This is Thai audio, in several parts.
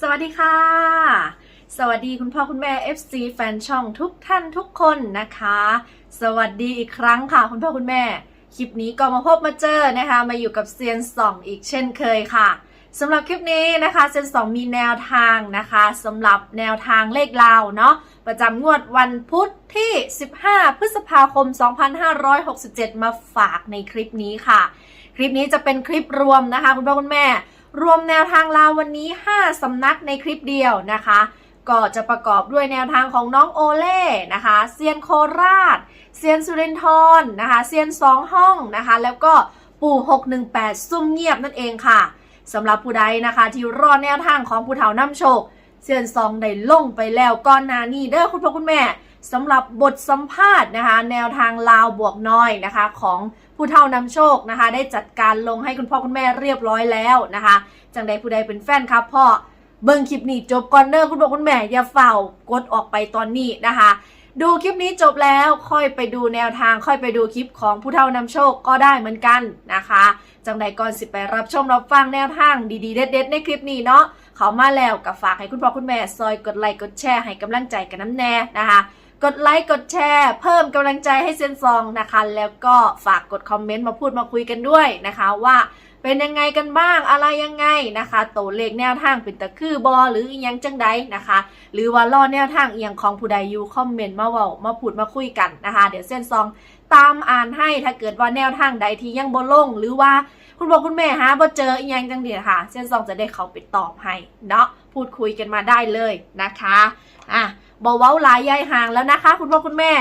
สวัสดีค่ะ สวัสดีคุณพ่อคุณแม่ FC แฟนช่องทุกท่านทุกคนนะคะ สวัสดีอีกครั้งค่ะ คุณพ่อคุณแม่ คลิปนี้ก็มาพบมาเจอนะคะ มาอยู่กับเซียนสองอีกเช่นเคยค่ะสำหรับคลิปนี้นะคะเซียนสองมีแนวทางนะคะสำหรับแนวทางเลขลาวเนาะประจำงวดวันพุธที่ 15 พฤษภาคม 2567 มาฝากในคลิปนี้ค่ะ คลิปนี้จะเป็นคลิปรวมนะคะ คุณพ่อคุณแม่ รวมแนวทางลาววันนี้ 5 สำนักในคลิปเดียวนะคะ ก็จะประกอบด้วยแนวทางของน้องโอเล่นะคะเซียนโคราชเซียนสุรินทร์นะคะเซียนสองห้องนะคะ แล้วก็ปู่ 618 ซุ่มเงียบนั่นเองค่ะสำหรับผู้ใดนะคะ ที่รอแนวทางของผู้เฒ่านำโชคเซียนซองได้ลงไปแล้วก่อนหน้านี้เด้อคุณพ่อคุณแม่สำหรับบทสัมภาษณ์นะคะ แนวทางลาวบวกน้อยนะคะของ ผู้เฒ่านำโชคนะคะ ได้จัดการลงให้คุณพ่อคุณแม่เรียบร้อยแล้วนะคะ จังใดผู้ใดเป็นแฟนครับพ่อเบิ่งคลิปนี้จบก่อนเด้อคุณพ่อคุณแม่อย่าเฝ้ากดออกไปตอนนี้นะคะ ดูคลิปนี้จบแล้วค่อยไปดูแนวทางค่อยไปดูคลิปของผู้เฒ่านำโชคก็ได้เหมือนกันนะคะ จังใดก่อนสิไปรับชมรับฟังแนวทางดีๆเด็ดๆในคลิปนี้เนาะเขามาแล้วก็ฝากให้คุณพ่อคุณแม่ซอยกดไลค์กดแชร์ให้กำลังใจกันน้ำแน่นะคะ กดไลค์กดแชร์ เพิ่มกำลังใจให้เซนซองนะคะ แล้วก็ฝากกดคอมเมนต์มาพูดมาคุยกันด้วยนะคะว่าเป็นยังไงกันบ้างอะไรยังไงนะคะตัวเลขแนวทางเป็นตะคือบอหรืออีหยังจังใดนะคะ หรือว่าล่อแนวทางเอียงของผู้ใดอยู่คอมเมนต์มาเว้ามาพูดมาคุยกันนะคะ เดี๋ยวเส้นซองตามอ่านให้ถ้าเกิดว่าแนวทางใดที่ยังบ่ลงหรือว่าคุณบอกคุณแม่หาบ่เจออีหยังจังเดียค่ะ เส้นซองจะได้เขาไปตอบให้เนาะพูดคุยกันมาได้เลยนะคะอะ บอเว้าหลายยายห่างแล้วนะคะ คุณพ่อคุณแม่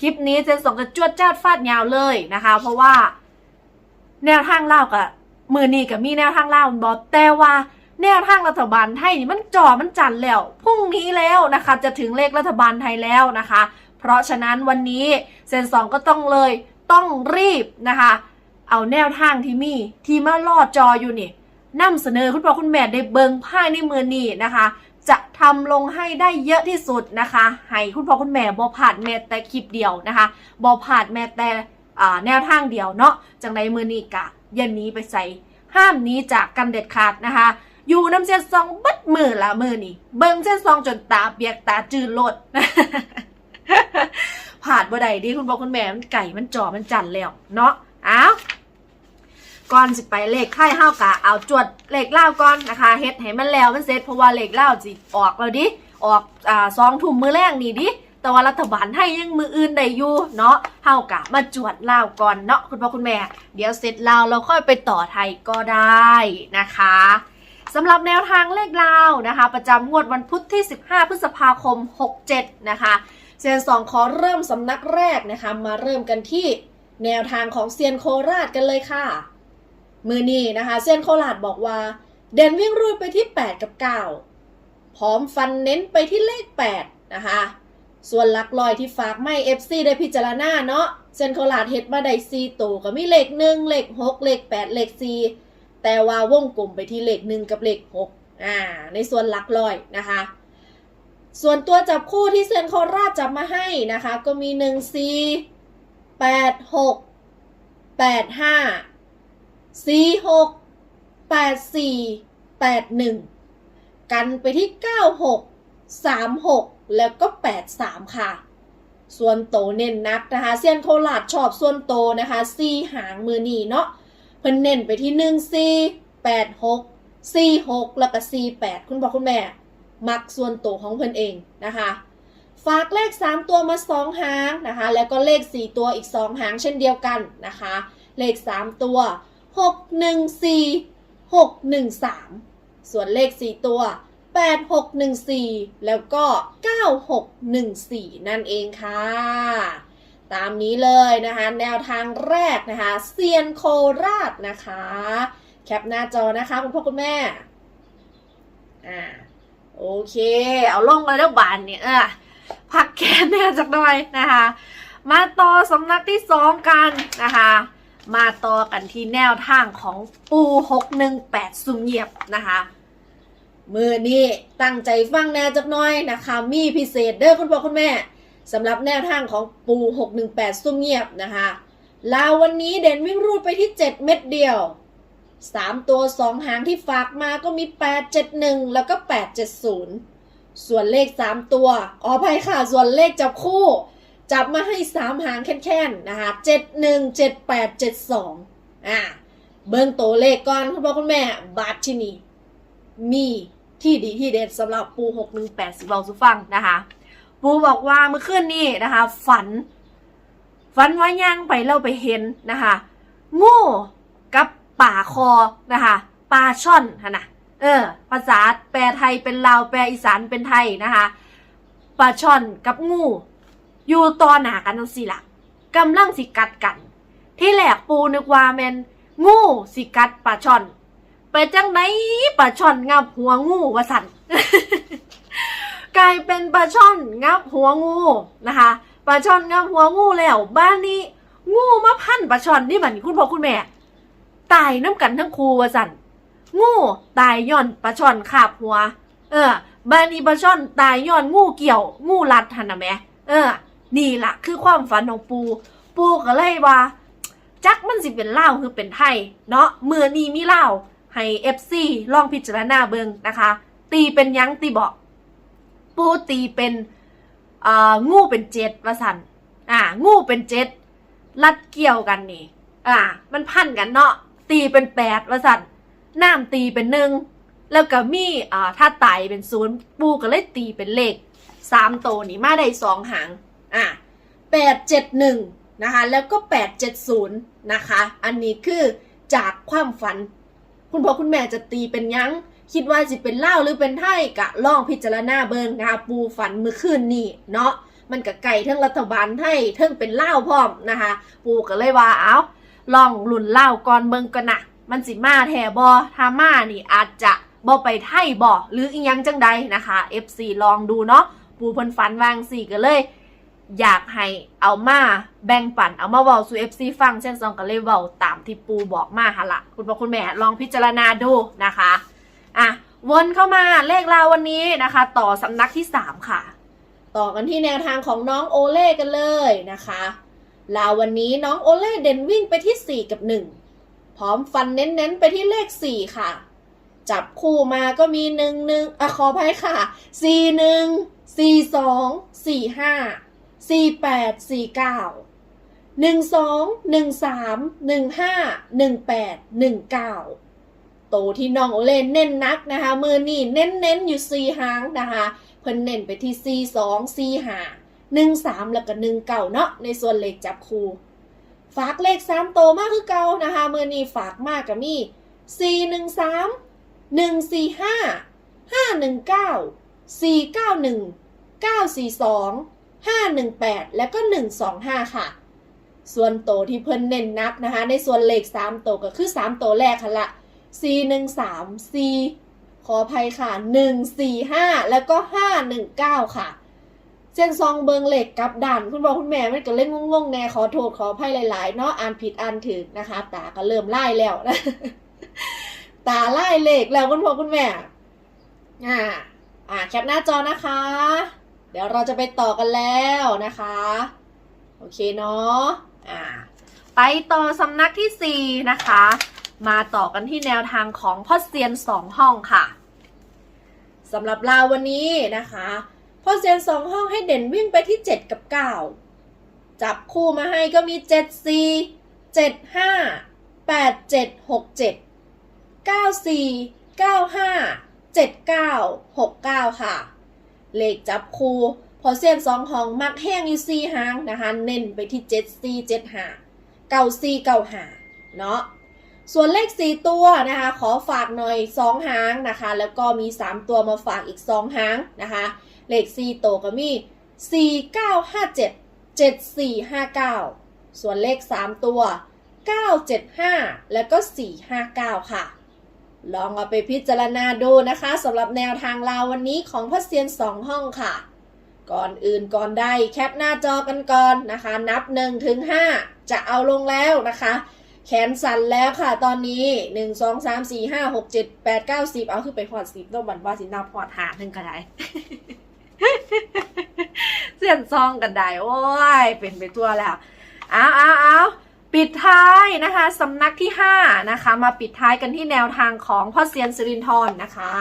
คลิปนี้เส้นซองจะจวดจ้าดฟาดยาวเลยนะคะ เพราะว่า แนวทางเล่ากับมือนีกับมีแนวทางเล่าบอแต่ว่าแนวทางรัฐบาลไทยนี่มันจ่อมันจันแล้วพรุ่งนี้แล้วนะคะ จะถึงเลขรัฐบาลไทยแล้วนะคะ เพราะฉะนั้นวันนี้เซนสองก็ต้องเลยต้องรีบนะคะ เอาแนวทางที่มีที่มาลอดจออยู่นี่นำเสนอคุณพ่อคุณแม่ได้เบิงภายในมือนีนะคะ จะทำลงให้ได้เยอะที่สุดนะคะ ให้คุณพ่อคุณแม่บอผ่านแม้แต่คลิปเดียวนะคะบอผ่านแม้แต่อ่าแนวทางเดียวเนาะจังในมือนี้กะเย็นนี้ไปใส่ห้ามนี้จากกันเด็ดขาดนะคะ อยู่น้ำเส้นซองบัดมือละมือนี่เบิ่งเส้นซองจนตาเปียกตาจืดโลดผ่านบ่ได้ดิคุณพ่อคุณแม่มันไก่มันจ่อมันจันแล้วเนาะอ้าว ก่อนสิไปเลขไข่ห้าวกะเอาจวดเลขเล่าก่อนนะคะเฮ็ดให้มันแล้วมันเสร็จเพราะว่าเลขเล่าสิออกแล้วดิออกอ่าสองทุ่มมือแรกนี่ดิแต่ว่ารัฐบาลให้ยังมืออื่นได้อยู่เนาะเฮากะมาจวดเล่าก่อนเนาะคุณพ่อคุณแม่ เดี๋ยวเสร็จเล่าเราค่อยไปต่อไทยก็ได้นะคะสำหรับแนวทางเลขลาวนะคะ ประจำงวดวันพุธที่ 15 พฤษภาคม 67 นะคะเซียนสองขอเริ่มสำนักแรกนะคะ มาเริ่มกันที่แนวทางของเซียนโคราชกันเลยค่ะ มือนี้นะคะเซนโคราชบอกว่า เด่นวิ่งรูดไปที่ 8 กับ 9 พร้อมฟันเน้นไปที่เลข 8 นะคะ ส่วนหลักลอยที่ฝากไม่ FC ได้พิจารณาเนาะเซนโคราดเฮ็ดมาได้4ตัวก็มีเลข 1 เลข 6 เลข 8 เลข 4 แต่ว่าวงกลมไปที่เลขหนึ่งกับเลขหกอ่า ในส่วนหลักร้อยนะคะส่วนตัวจับคู่ที่เซนโคราชจับมาให้นะคะ ก็มีหนึ่งสี่แปดหกแปดห้า สี่หกแปดสี่แปดหนึ่งกันไปที่เก้าหกสามหกแล้วก็แปดสามค่ะ ส่วนโตเน้นนักนะคะเซียนโคราชชอบส่วนโตนะคะซีหางมือหนีเนาะเพิ่นเน้นไปที่หนึ่งสี่แปดหกสี่หกแล้วก็สี่แปดคุณพ่อคุณแม่ มักส่วนโตของเพิ่นเองนะคะฝากเลข 3 ตัวมา 2 หางนะคะ แล้วก็เลข 4 ตัวอีก 2 หางเช่นเดียวกันนะคะ เลข 3 ตัว 6 1 4 6 1 3 ส่วนเลข 4 ตัว 8 6 1 4 แล้วก็ 9 6 1 4 นั่นเองค่ะ ตามนี้เลยนะคะ แนวทางแรกนะคะเซียนโคราชนะคะ แคปหน้าจอนะคะคุณพ่อคุณแม่อ่าโอเค เอาลงเลยแล้วบานเนี่ยพักแขนเนี่ยจักหน่อยนะคะ มาต่อสำนักที่สองกันนะคะ มาต่อกันที่แนวทางของปู618ซุ่มเงียบนะคะมือนี้ตั้งใจฟังแน่จักน่อยนะคะ มีพิเศษเด้อคุณพ่อคุณแม่สำหรับแนวทางของปู618ซุ่มเงียบนะคะลาววันนี้เด่นวิ่งรูดไปที่7เม็ดเดียวสามตัวสองหางที่ฝากมาก็มีแปดเจ็ดหนึ่งแล้วก็แปดเจ็ดศูนย์ส่วนเลขสามตัวอ๋อภัยค่ะ ส่วนเลขจับคู่ จับมาให้สามหางแค่นๆนะคะเจ็ดหนึ่งเจ็ดแปดเจ็ดสองอ่าเบิ่งตัวเลขก่อนคุณพ่อคุณแม่บาทที่นี่มีที่ดีที่เด็ดสำหรับปูหกหนึ่งแปดสิบเราสุฟังนะคะ ปูบอกว่าเมื่อคืนนี้นะคะ ฝัน ฝันว่าย่างไปเราไปเห็นนะคะงูกับป่าคอนะคะปลาช่อนฮะนะเออ ภาษาแปลไทยเป็นลาวแปลอีสานเป็นไทยนะคะปลาช่อนกับงู อยู่ต่อหนากันจังสิล่ะกำลังสิกัดกัน ที่แหลกปูนึกว่าแมนงูสิกัดปลาช่อน ไปจังไหนปลาช่อนงับหัวงูวะสันกลายเป็นปลาช่อนงับหัวงูนะคะปลาช่อนงับหัวงูแล้วบ้านนี้ งูมาพันปลาช่อนนี่บัดนคุณพ่อคุณแม่ ตายน้ำกันทั้งครูวะสันงูตายย้อนปลาช่อนขาบหัว เออบ้านนี้ปลาช่อนตายย้อนงูเกี่ยว งูรัดหันนะแม่เออ นี่ละคือความฝันของปู ปูก็เลยว่าจักมันสิเป็นเล่าคือเป็นไทย เนาะเมื่อนี้มีเล่าให้เอฟซีลองพิจารณาเบิงนะคะ ตีเป็นยังตีบอกปูตีเป็นงูเป็นเจ็ดว่าสันอ่า งูเป็นเจ็ดรัดเกี่ยวกันนี่ อ่า มันพันกันเนาะตีเป็นแปดว่าสันน้ำตีเป็นหนึ่งแล้วก็มีอ่าถ้าไตเป็นศูนย์ปูก็เลยตีเป็นเลขสามโตนี่มาได้สองหาง อ่าแปดเจ็ดหนึ่งนะคะแล้วก็แปดเจ็ดศูนย์นะคะอันนี้คือจากความฝัน คุณพ่อคุณแม่จะตีเป็นยังคิดว่าจะเป็นเล่าหรือเป็นไทยกะลองพิจารณาเบิงนะคะปูฝันเมื่อคืนนี้เนาะมันกะไก่เทั้งรัฐบาลไทยเทั้งเป็นเล่าพร้อมนะคะ ปูก็เลยว่าเอาลองหลุนเล่าก่อนเบิงกันนะมันสิมาแทบอถ้ามานี่อาจจะบอไปไทยบอหรืออีหยังจังใดนะคะ FC ลองดูเนาะปูพิ่นฝันวางสี่ก็เลย อยากให้เอามาแบ่งปันเอามาเว้าสู่ FC ฟังเช่นซองก็เลยเว้าตามที่ปูบอกมาหะละคุณพ่อคุณแม่ลองพิจารณาดูนะคะอะวนเข้ามาเลขราววันนี้นะคะ ต่อสำนักที่3ค่ะ ต่อกันที่แนวทางของน้องโอเล่กันเลยนะคะลาววันนี้น้องโอเล่เด่นวิ่งไปที่ 4 กับ 1 พร้อมฟันเน้นๆ ไปที่เลข 4 ค่ะ จับคู่มาก็มี 1 1อะขออภัยค่ะ 4 1 4 2 4 5 4 8 4 9 1 2 1 3 1 5 1 8 1 9โตที่น้องโอเล่นเน้นนักนะคะมือนี่เน้นเน้นอยู่สี่หางนะคะเพิ่นเน้นไปที่สี่สองสี่หาหนึ่งสามแล้วก็หนึ่งเก่าเนาะในส่วนเลขจับคูฝากเลขสามโตมากคือเก่านะคะมือนี่ฝากมากกับมี่สี่หนึ่งสามหนึ่งสี่ห้าห้าหนึ่งเก้าสี่เก้าหนึ่งเก้าสี่สอง ห้าหนึ่งแปดแล้วก็หนึ่งสองห้าค่ะ ส่วนโตที่เพิ่นเน้นนักนะคะ ในส่วนเลขสามโตก็คือสามโตแรกค่ะละ C หนึ่งสาม C ขออภัยค่ะหนึ่งสี่ห้าแล้วก็ห้าหนึ่งเก้าค่ะเส้นซองเบิงเหล็กกับด่านคุณบอกคุณแม่มันก็เล่นงงๆแน่ขอโทษขออภัยหลายๆเนาะอ่านผิดอ่านถูกนะคะ ตาก็เริ่มไล่แล้วนะตาไล่เหล็กแล้วคุณพ่อคุณแม่อ่าอ่าแคปหน้าจอนะคะ เดี๋ยวเราจะไปต่อกันแล้วนะคะ โอเคเนาะอ่าไปต่อสำนักที่ 4 นะคะ มาต่อกันที่แนวทางของพ่อเซียนสองห้องค่ะสำหรับเราวันนี้นะคะพ่อเซียนสองห้องให้เด่นวิ่งไปที่ 7 กับ 9 จับคู่มาให้ก็มี 7 4 7 5 8 7 6 7 9 4 9 5 7 9 6 9 ค่ะ เลขจับคู่พอเซฟสองห้องมักแห้งอยู่ซีหางนะคะเน้นไปที่เจ็ดซีเจ็ดหาเก้าซีเก้าหาเนาะส่วนเลขสี่ตัวนะคะขอฝากหน่อยสองหางนะคะ แล้วก็มีสามตัวมาฝากอีกสองหางนะคะเลขสี่ตัวก็มีสี่เก้าห้าเจ็ดเจ็ดสี่ห้าเก้าส่วนเลขสามตัวเก้าเจ็ดห้าแล้วก็สี่ห้าเก้าค่ะ ลองเอาไปพิจารณาดูนะคะสำหรับแนวทางลาววันนี้ของพัเซียน2ห้องค่ะ ก่อนอื่นก่อนใดแคปหน้าจอกันก่อนนะคะ นับ1ถึง5จะเอาลงแล้วนะคะ แขนสั่นแล้วค่ะตอนนี้หนึ่งสองสามสี่ห้าหกเจ็ดแปดเก้าสิบเอาขึ้นไปพอดสิบต้องบันว่าสินับพอดหาหนึ่งก็ได้เสียนซองกันได้โอ้ยเป็นไปตัวแล้วเอาเอาเอา ปิดท้ายนะคะสำนักที่ 5 นะคะ มาปิดท้ายกันที่แนวทางของพ่อเซียนสิรินทรนะคะ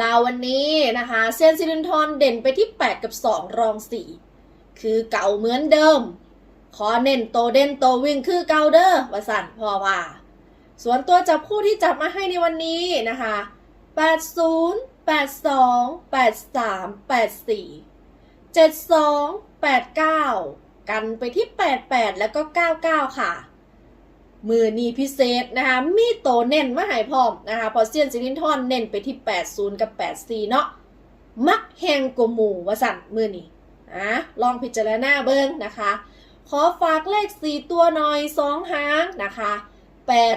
ลาวันนี้นะคะเซียนสิรินทรเด่นไปที่ 8 กับ 2 รอง 4 คือเก่าเหมือนเดิม ขอเน้นโตเด่นโตวิ่งคือเก่าเด้อวสันพ่อว่า ส่วนตัวจับคู่ที่จับมาให้ในวันนี้นะคะ 80 82 83 84 72 89 กันไปที่ 88 แล้วก็ 99 ค่ะ มือนีพิเศษนะคะ มีโตเน้นมาให้พร้อมนะคะ พอเซียนซิลินทอนเน้นไปที่ 80 กับ 84 เนาะ มักแหงกว่าหมู่วสันมือนี้อะลองพิจารณาเบิ้งนะคะ ขอฝากเลข 4 ตัวหน่อย 2 หางนะคะ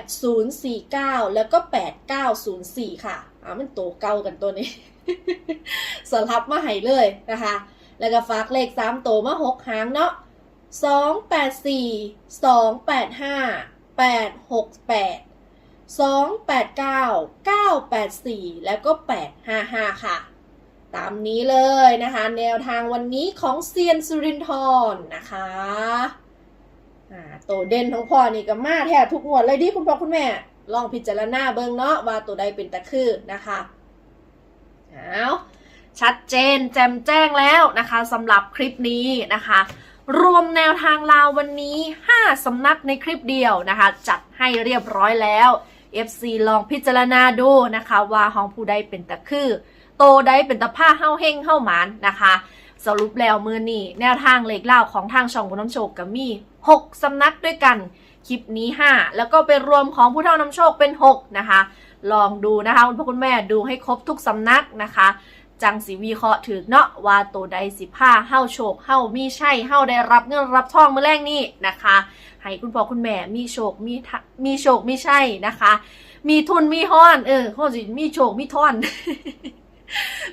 8049 แล้วก็ 8904 ค่ะอะมันโตเก่ากันตัวนี้สลับมาให้เลยนะคะ แล้วก็ฝากเลข3ตัวมา 6 หางเนาะ 284 285 868 289 984 แล้วก็ 855 ค่ะ ตามนี้เลยนะคะ แนวทางวันนี้ของเซียนสุรินทร์นะคะอ่าโตเด่นของพ่อนี่ก็มาแทบทุกงวดเลยดิคุณพ่อคุณแม่ ลองพิจารณาเบิ่งเนาะว่าตัวใดเป็นตะคือนะคะเอาชัดเจนแจ่มแจ้งแล้วนะคะสำหรับคลิปนี้นะคะ รวมแนวทางลาววันนี้ 5 สำนักในคลิปเดียวนะคะ จัดให้เรียบร้อยแล้ว FC ลองพิจารณาดูนะคะ ว่าห้องผู้ใดเป็นตะคือ โตได้เป็นตะผ้าเฮ้าเฮงเฮ้าหมานนะคะ สรุปแล้วมือนี่แนวทางเล็กเล่าของทางช่องผู้น้ำโชคกับมี 6 สำนักด้วยกัน คลิปนี้ 5 แล้วก็เป็นรวมของผู้เท่านำโชคเป็น 6 นะคะ ลองดูนะคะ คุณพ่อคุณแม่ดูให้ครบทุกสำนักนะคะ จังสีวีเคราะห์ถือเนาะว่าตัวใดสิผ้าเฮ้าโชคเฮ้ามีใช่เฮ้าได้รับเงินรับทองเมื่อแรกนี่นะคะ ให้คุณพ่อคุณแม่มีโชคมีทะมีโชคมีใช่นะคะ มีทุนมีห้อน เออเขาสิมีโชคมีท่อน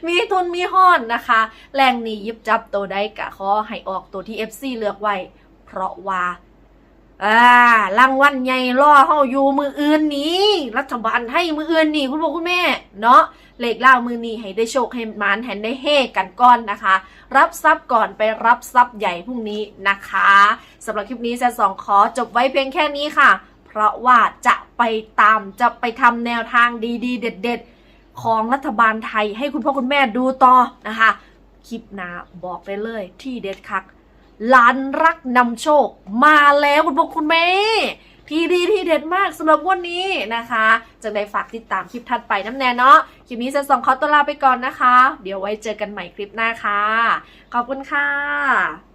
มีทุนมีห้อนนะคะ แรงนี้ยิบจับตัวได้กะขอให้ออกตัวที่ FC เลือกไว้ เพราะว่า อ่ารางวัลใหญ่ล่อเฮาอยู่มืออื่นนี้ รัฐบาลให้มืออื่นนี่คุณพ่อคุณแม่ เนาะเลขล่ามือนี้ให้ได้โชคให้มานแหนได้เฮกันก่อนนะคะ รับทรัพย์ก่อนไปรับทรัพย์ใหญ่พรุ่งนี้นะคะสำหรับคลิปนี้แซนสองขอจบไว้เพียงแค่นี้ค่ะ เพราะว่าจะไปตามจะไปทำแนวทางดีๆ เด็ด ๆ ของรัฐบาลไทยให้คุณพ่อคุณแม่ดูต่อนะคะ คลิปหน้าบอกไปเลยที่เด็ดคัก ล้านรักนำโชค มาแล้วคุณพ่อคุณแม่ทีดีทีเด็ดมากสำหรับวันนี้นะคะจะได้ฝากติดตามคลิปถัดไปน้ำแน่เนาะคลิปนี้จะส่งขอตัวลาไปก่อนนะคะ เดี๋ยวไว้เจอกันใหม่คลิปหน้าค่ะ ขอบคุณค่ะ